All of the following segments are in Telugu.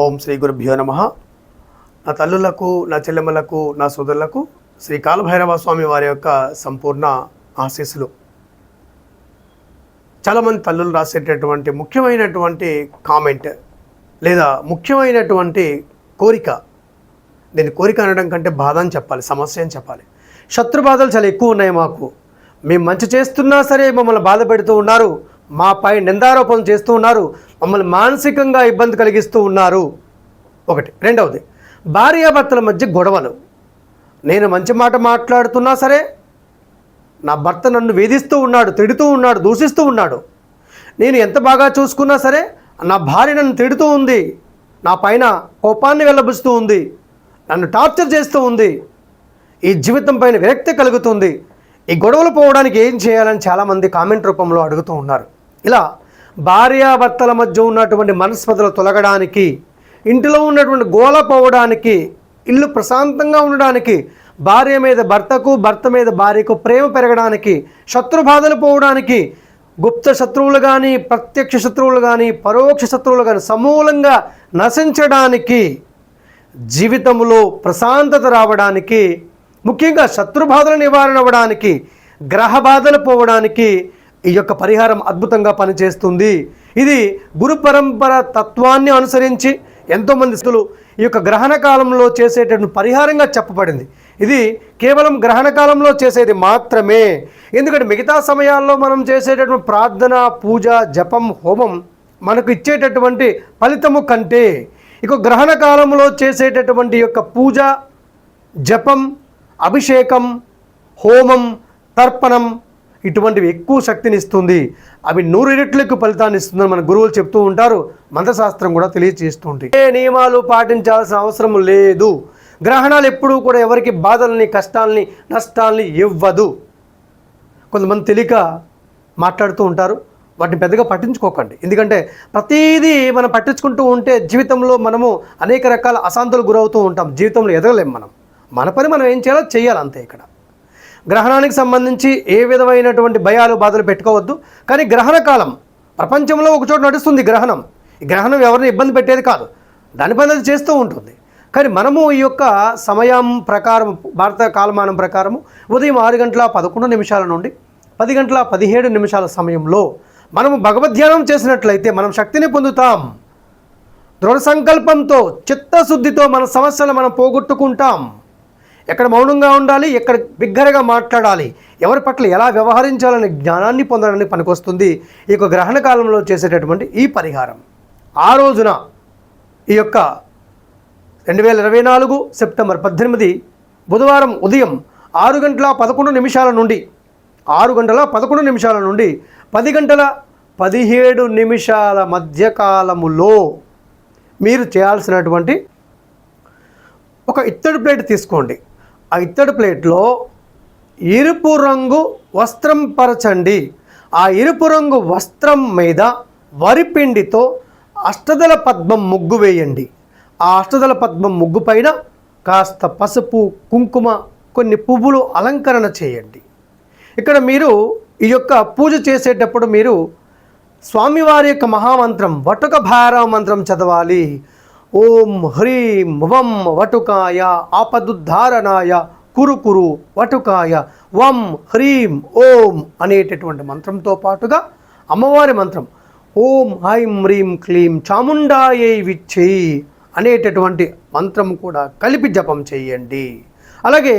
ఓం శ్రీ గురుభ్యో నమ. నా తల్లులకు నా చెల్లెమ్మలకు నా సోదరులకు శ్రీ కాలభైరవ స్వామి వారి యొక్క సంపూర్ణ ఆశీస్సులు. చాలామంది తల్లులు రాసేటటువంటి ముఖ్యమైనటువంటి కామెంట్ లేదా ముఖ్యమైనటువంటి కోరిక. దీన్ని కోరిక అనడం కంటే బాధ అని చెప్పాలి సమస్య అని చెప్పాలి. శత్రు బాధలు చాలా ఎక్కువ ఉన్నాయి మాకు. మేము మంచి చేస్తున్నా సరే మమ్మల్ని బాధ పెడుతూ ఉన్నారు. మాపై నిందారోపణలు చేస్తూ ఉన్నారు. మమ్మల్ని మానసికంగా ఇబ్బంది కలిగిస్తూ ఉన్నారు. ఒకటి. రెండవది భార్యాభర్తల మధ్య గొడవలు. నేను మంచి మాట మాట్లాడుతున్నా సరే నా భర్త నన్ను వేధిస్తూ ఉన్నాడు తిడుతూ ఉన్నాడు దూషిస్తూ ఉన్నాడు. నేను ఎంత బాగా చూసుకున్నా సరే నా భార్య నన్ను తిడుతూ ఉంది. నా పైన కోపాన్ని వెళ్ళబుస్తూ ఉంది. నన్ను టార్చర్ చేస్తూ ఉంది. ఈ జీవితం పైన విరక్తి కలుగుతుంది. ఈ గొడవలు పోవడానికి ఏం చేయాలని చాలామంది కామెంట్ రూపంలో అడుగుతూ ఉన్నారు. ఇలా భార్యాభర్తల మధ్య ఉన్నటువంటి మనస్పదలు తొలగడానికి ఇంటిలో ఉన్నటువంటి గోల పోవడానికి ఇల్లు ప్రశాంతంగా ఉండడానికి భార్య మీద భర్తకు భర్త మీద భార్యకు ప్రేమ పెరగడానికి శత్రు బాధలు పోవడానికి గుప్త శత్రువులు కానీ ప్రత్యక్ష శత్రువులు కానీ పరోక్ష శత్రువులు కానీ సమూలంగా నశించడానికి జీవితంలో ప్రశాంతత రావడానికి ముఖ్యంగా శత్రుబాధలు నివారణ అవ్వడానికి గ్రహ బాధలు పోవడానికి ఈ యొక్క పరిహారం అద్భుతంగా పనిచేస్తుంది. ఇది గురు పరంపర తత్వాన్ని అనుసరించి ఎంతోమంది స్థులు ఈ యొక్క గ్రహణ కాలంలో చేసేటటువంటి పరిహారంగా చెప్పబడింది. ఇది కేవలం గ్రహణ కాలంలో చేసేది మాత్రమే. ఎందుకంటే మిగతా సమయాల్లో మనం చేసేటటువంటి ప్రార్థన పూజ జపం హోమం మనకు ఇచ్చేటటువంటి ఫలితము కంటే ఇక గ్రహణ కాలంలో చేసేటటువంటి యొక్క పూజ జపం అభిషేకం హోమం తర్పణం ఇటువంటివి ఎక్కువ శక్తిని ఇస్తుంది. అవి నూరు రెట్లకు ఫలితాన్ని ఇస్తుందని మన గురువులు చెప్తూ ఉంటారు. మంత్రశాస్త్రం కూడా తెలియజేస్తుంది ఏ నియమాలు పాటించాల్సిన అవసరం లేదు. గ్రహణాలు ఎప్పుడూ కూడా ఎవరికి బాధల్ని కష్టాల్ని నష్టాల్ని ఇవ్వదు. కొంతమంది తెలియక మాట్లాడుతూ ఉంటారు. వాటిని పెద్దగా పట్టించుకోకండి. ఎందుకంటే ప్రతిదీ మనం పట్టించుకుంటూ ఉంటే జీవితంలో మనము అనేక రకాల అశాంతులు గురవుతూ ఉంటాం. జీవితంలో ఎదగలేం మనం. మన పని మనం ఏం చేయాలో చేయాలి అంతే ఇక్కడ. గ్రహణానికి సంబంధించి ఏ విధమైనటువంటి భయాలు బాధలు పెట్టుకోవద్దు. కానీ గ్రహణ కాలం ప్రపంచంలో ఒక చోట నడుస్తుంది గ్రహణం. ఈ గ్రహణం ఎవరిని ఇబ్బంది పెట్టేది కాదు. దాని పని అది చేస్తూ ఉంటుంది. కానీ మనము ఈ యొక్క సమయం ప్రకారం భారత కాలమానం ప్రకారము ఉదయం ఆరు గంటల పదకొండు నిమిషాల నుండి పది గంటల పదిహేడు నిమిషాల సమయంలో మనము భగవద్ధ్యానం చేసినట్లయితే మనం శక్తిని పొందుతాం. దృఢ సంకల్పంతో చిత్తశుద్ధితో మన సమస్యలు మనం పోగొట్టుకుంటాం. ఎక్కడ మౌనంగా ఉండాలి ఎక్కడ బిగ్గరగా మాట్లాడాలి ఎవరి పట్ల ఎలా వ్యవహరించాలనే జ్ఞానాన్ని పొందడానికి పనికొస్తుంది ఈ యొక్క గ్రహణ కాలంలో చేసేటటువంటి ఈ పరిహారం. ఆ రోజున ఈ యొక్క రెండు వేల ఇరవై నాలుగు సెప్టెంబర్ పద్దెనిమిది బుధవారం ఉదయం ఆరు గంటల పదకొండు నిమిషాల నుండి ఆరు గంటల పదకొండు నిమిషాల నుండి పది గంటల పదిహేడు నిమిషాల మధ్యకాలములో మీరు చేయాల్సినటువంటి ఒక ఇత్తడి ప్లేట్ తీసుకోండి. ఆ ఇత్తడి ప్లేట్లో ఎరుపు రంగు వస్త్రం పరచండి. ఆ ఎరుపు రంగు వస్త్రం మీద వరిపిండితో అష్టదల పద్మం ముగ్గు వేయండి. ఆ అష్టదల పద్మం ముగ్గు పైన కాస్త పసుపు కుంకుమ కొన్ని పువ్వులు అలంకరణ చేయండి. ఇక్కడ మీరు ఈ యొక్క పూజ చేసేటప్పుడు మీరు స్వామివారి యొక్క మహామంత్రం వటుక భారవ మంత్రం చదవాలి. ఓం హ్రీం వం వటుకాయ ఆపదుద్ధారణాయ కురు కురు వటుకాయ వం హ్రీం ఓం అనేటటువంటి మంత్రంతో పాటుగా అమ్మవారి మంత్రం ఓం హైం హ్రీం క్లీం చాముండాయై విచ్చేయి అనేటటువంటి మంత్రం కూడా కలిపి జపం చేయండి. అలాగే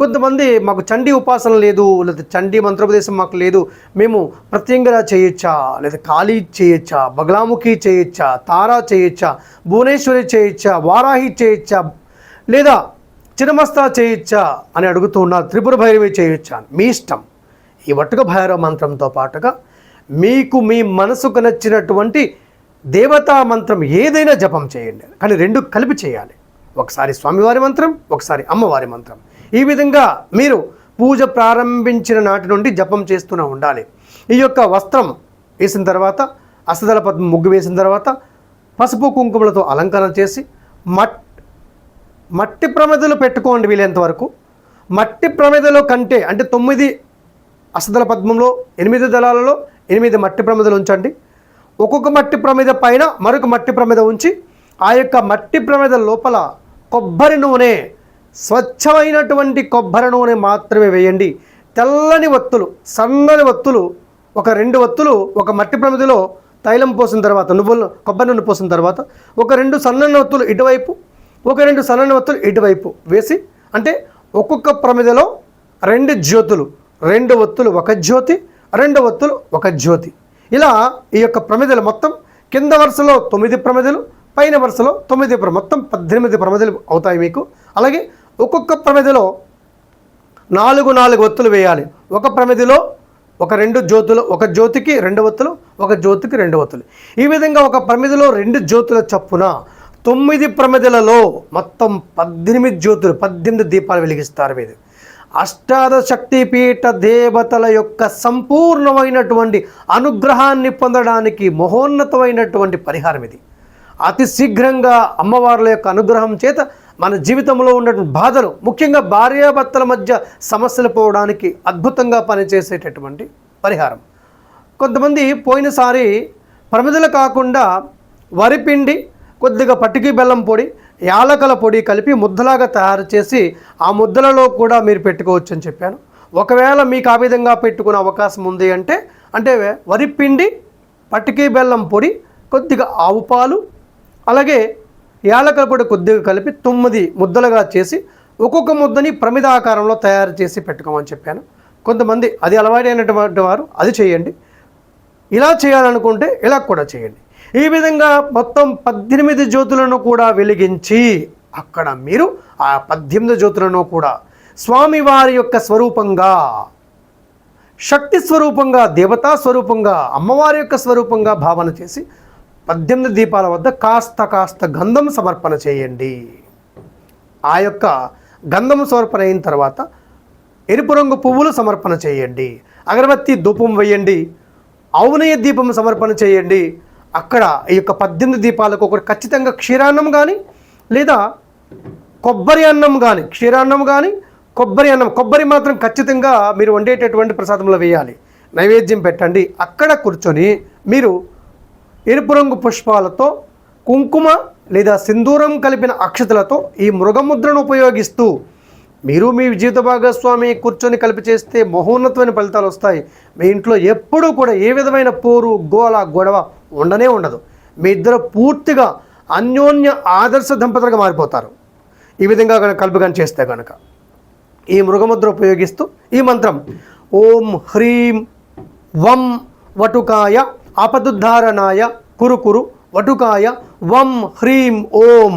కొంతమంది మాకు చండీ ఉపాసన లేదు లేదా చండీ మంత్రోపదేశం మాకు లేదు మేము ప్రత్యంగరా చేయొచ్చా లేదా కాళీ చేయొచ్చా బగలాముఖి చేయొచ్చా తారా చేయొచ్చా భువనేశ్వరి చేయొచ్చా వారాహి చేయొచ్చా లేదా చిరమస్తా చేయొచ్చా అని అడుగుతూ ఉన్నారు త్రిపుర భైరవి చేయొచ్చా మీ ఇష్టం. ఈ వట్టుక భైరవ మంత్రంతో పాటుగా మీకు మీ మనసుకు నచ్చినటువంటి దేవతా మంత్రం ఏదైనా జపం చేయండి. కానీ రెండు కలిపి చేయాలి. ఒకసారి స్వామివారి మంత్రం ఒకసారి అమ్మవారి మంత్రం. ఈ విధంగా మీరు పూజ ప్రారంభించిన నాటి నుండి జపం చేస్తూనే ఉండాలి. ఈ యొక్క వస్త్రం వేసిన తర్వాత అసదల పద్మ ముగ్గు వేసిన తర్వాత పసుపు కుంకుమలతో అలంకరణ చేసి మట్ మట్టి ప్రమిదలు పెట్టుకోండి వీలైనంత వరకు. మట్టి ప్రమిదలో కంటే అంటే తొమ్మిది అసదల పద్మంలో ఎనిమిది దళాలలో ఎనిమిది మట్టి ప్రమిదలు ఉంచండి. ఒక్కొక్క మట్టి ప్రమిద పైన మరొక మట్టి ప్రమిద ఉంచి ఆ యొక్క మట్టి ప్రమిద లోపల కొబ్బరి నూనె స్వచ్ఛమైనటువంటి కొబ్బరి నూనె మాత్రమే వేయండి. తెల్లని ఒత్తులు సన్నని ఒత్తులు ఒక రెండు ఒత్తులు ఒక మట్టి ప్రమిదిలో తైలం పోసిన తర్వాత నువ్వులు కొబ్బరి నూనె పోసిన తర్వాత ఒక రెండు సన్నని ఒత్తులు ఇటువైపు ఒక రెండు సన్నని వత్తులు ఇటువైపు వేసి అంటే ఒక్కొక్క ప్రమిదలో రెండు జ్యోతులు రెండు ఒత్తులు ఒక జ్యోతి రెండు ఒత్తులు ఒక జ్యోతి. ఇలా ఈ యొక్క ప్రమిదలు మొత్తం కింద వరుసలో తొమ్మిది ప్రమిదలు పైన వరుసలో తొమ్మిది ప్ర మొత్తం పద్దెనిమిది ప్రమిదలు అవుతాయి మీకు. అలాగే ఒక్కొక్క ప్రమిదిలో నాలుగు నాలుగు ఒత్తులు వేయాలి. ఒక ప్రమిదిలో ఒక రెండు జ్యోతులు ఒక జ్యోతికి రెండు ఒత్తులు ఒక జ్యోతికి రెండు ఒత్తులు. ఈ విధంగా ఒక ప్రమిదిలో రెండు జ్యోతుల చప్పున తొమ్మిది ప్రమిదలలో మొత్తం పద్దెనిమిది జ్యోతులు పద్దెనిమిది దీపాలు వెలిగిస్తారు మీరు. అష్టాదశక్తిపీఠ దేవతల యొక్క సంపూర్ణమైనటువంటి అనుగ్రహాన్ని పొందడానికి మహోన్నతమైనటువంటి పరిహారం ఇది. అతి శీఘ్రంగా అమ్మవార్ల యొక్క అనుగ్రహం చేత మన జీవితంలో ఉన్నటువంటి బాధలు ముఖ్యంగా భార్యాభర్తల మధ్య సమస్యలు పోవడానికి అద్భుతంగా పనిచేసేటటువంటి పరిహారం. కొంతమంది పోయినసారి ప్రమిదలు కాకుండా వరిపిండి కొద్దిగా పట్టికి బెల్లం పొడి యాలకల పొడి కలిపి ముద్దలాగా తయారు చేసి ఆ ముద్దలలో కూడా మీరు పెట్టుకోవచ్చు అని చెప్పాను. ఒకవేళ మీకు ఆ విధంగా పెట్టుకునే అవకాశం ఉంది అంటే అంటే వరిపిండి పట్టికి బెల్లం పొడి కొద్దిగా ఆవు పాలు అలాగే యాలకల పొడి కొద్దిగా కలిపి తొమ్మిది ముద్దలుగా చేసి ఒక్కొక్క ముద్దని ప్రమిద ఆకారంలో తయారు చేసి పెట్టుకోమని చెప్పాను. కొంతమంది అది అలవాటైనటువంటి వారు అది చేయండి. ఇలా చేయాలనుకుంటే ఇలా కూడా చేయండి. ఈ విధంగా మొత్తం పద్దెనిమిది జ్యోతులను కూడా వెలిగించి అక్కడ మీరు ఆ పద్దెనిమిది జ్యోతులను కూడా స్వామివారి యొక్క స్వరూపంగా శక్తి స్వరూపంగా దేవతా స్వరూపంగా అమ్మవారి యొక్క స్వరూపంగా భావన చేసి పద్దెనిమిది దీపాల వద్ద కాస్త కాస్త గంధం సమర్పణ చేయండి. ఆ యొక్క గంధం సమర్పణ అయిన తర్వాత ఎరుపు రంగు పువ్వులు సమర్పణ చేయండి. అగరబత్తి ధూపం వేయండి. ఔనయ దీపం సమర్పణ చేయండి. అక్కడ ఈ యొక్క పద్దెనిమిది దీపాలకు ఒకటి ఖచ్చితంగా క్షీరాన్నం కానీ లేదా కొబ్బరి అన్నం కానీ క్షీరాన్నం కానీ కొబ్బరి అన్నం కొబ్బరి మాత్రం ఖచ్చితంగా మీరు వండేటటువంటి ప్రసాదంలో వేయాలి. నైవేద్యం పెట్టండి. అక్కడ కూర్చొని మీరు ఎరుపు రంగు పుష్పాలతో కుంకుమ లేదా సింధూరం కలిపిన అక్షతలతో ఈ మృగముద్రను ఉపయోగిస్తూ మీరు మీ జీవిత భాగస్వామి కూర్చొని కలిపి చేస్తే మహోన్నతమైన ఫలితాలు వస్తాయి. మీ ఇంట్లో ఎప్పుడూ కూడా ఏ విధమైన పోరు గోల గొడవ ఉండనే ఉండదు. మీ ఇద్దరు పూర్తిగా అన్యోన్య ఆదర్శ దంపతులుగా మారిపోతారు. ఈ విధంగా కనుక కలిపి చేస్తే కనుక ఈ మృగముద్ర ఉపయోగిస్తూ ఈ మంత్రం ఓం హ్రీం వం వటుకాయ ఆపదుద్ధారణాయ కురు కురు వటుకాయ వం హ్రీం ఓం.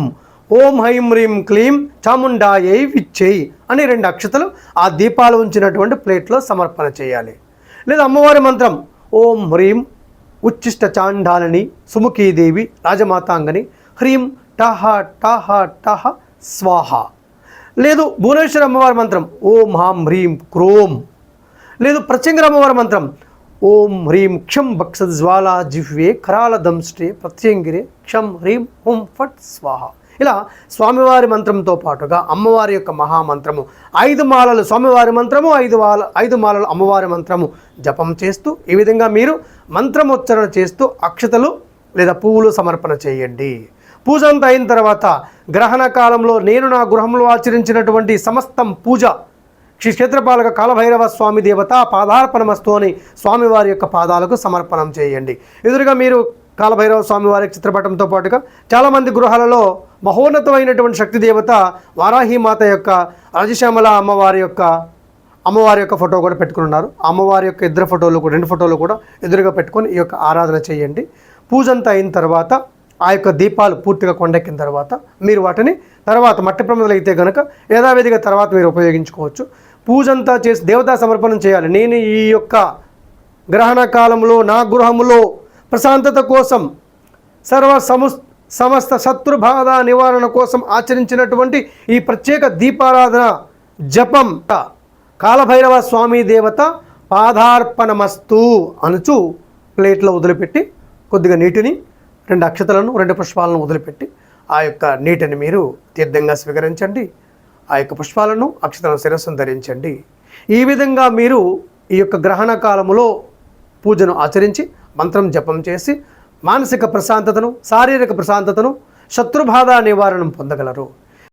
ఓం హైం హ్రీం క్లీం చాముండాయై విచ్చేయి అని రెండు అక్షతలు ఆ దీపాలు ఉంచినటువంటి ప్లేట్లో సమర్పణ చేయాలి. లేదా అమ్మవారి మంత్రం ఓం హ్రీం ఉచ్చిష్ట చాండాలని సుముఖీదేవి రాజమాతాంగని హ్రీం టహ టహ టహ స్వాహ. లేదు భువనేశ్వర అమ్మవారి మంత్రం ఓం హాం హ్రీం క్రోం. లేదు ప్రత్యంగర అమ్మవారి మంత్రం ఓం హ్రీం క్షం భక్ష జ్వాలా జిహ్వే కరాల దంష్టే ప్రత్యంగిరే క్షం హ్రీం హుం ఫట్ స్వాహ. ఇలా స్వామివారి మంత్రంతో పాటుగా అమ్మవారి యొక్క మహామంత్రము ఐదు మాలలు స్వామివారి మంత్రము ఐదు మాల ఐదు మాలలు అమ్మవారి మంత్రము జపం చేస్తూ ఈ విధంగా మీరు మంత్రమోచ్చరణ చేస్తూ అక్షతలు లేదా పువ్వులు సమర్పణ చేయండి. పూజ అంతా అయిన తర్వాత గ్రహణ కాలంలో నేను నా గృహంలో ఆచరించినటువంటి సమస్తం పూజ శ్రీ క్షేత్రపాలక కాలభైరవ స్వామి దేవత పాదార్పణమస్తు అని స్వామివారి యొక్క పాదాలకు సమర్పణం చేయండి. ఎదురుగా మీరు కాలభైరవ స్వామివారి చిత్రపటంతో పాటుగా చాలామంది గృహాలలో మహోన్నతమైనటువంటి శక్తి దేవత వారాహిమాత యొక్క రాజశ్యామల అమ్మవారి యొక్క అమ్మవారి యొక్క ఫోటో కూడా పెట్టుకుని ఉన్నారు. అమ్మవారి యొక్క ఇద్దరు ఫోటోలు కూడా రెండు ఫోటోలు కూడా ఎదురుగా పెట్టుకొని ఈ యొక్క ఆరాధన చేయండి. పూజ అంతా అయిన తర్వాత ఆ యొక్క దీపాలు పూర్తిగా కొండెక్కిన తర్వాత మీరు వాటిని తర్వాత మట్టి ప్రమదలు అయితే కనుక యథావిధిగా తర్వాత మీరు ఉపయోగించుకోవచ్చు. పూజంతా చేసి దేవతా సమర్పణం చేయాలి. నేను ఈ యొక్క గ్రహణ కాలంలో నా గృహములో ప్రశాంతత కోసం సర్వ సము సమస్త శత్రుబాధ నివారణ కోసం ఆచరించినటువంటి ఈ ప్రత్యేక దీపారాధన జపం కాలభైరవ స్వామి దేవత పాదార్పణమస్తు అనుచు ప్లేట్లో వదిలిపెట్టి కొద్దిగా నీటిని రెండు అక్షతలను రెండు పుష్పాలను వదిలిపెట్టి ఆ యొక్క నీటిని మీరు తీర్థంగా స్వీకరించండి. ఆ యొక్క పుష్పాలను అక్షతల శిరస్సును ధరించండి. ఈ విధంగా మీరు ఈ యొక్క గ్రహణ కాలములో పూజను ఆచరించి మంత్రం జపం చేసి మానసిక ప్రశాంతతను శారీరక ప్రశాంతతను శత్రుబాధ నివారణం పొందగలరు.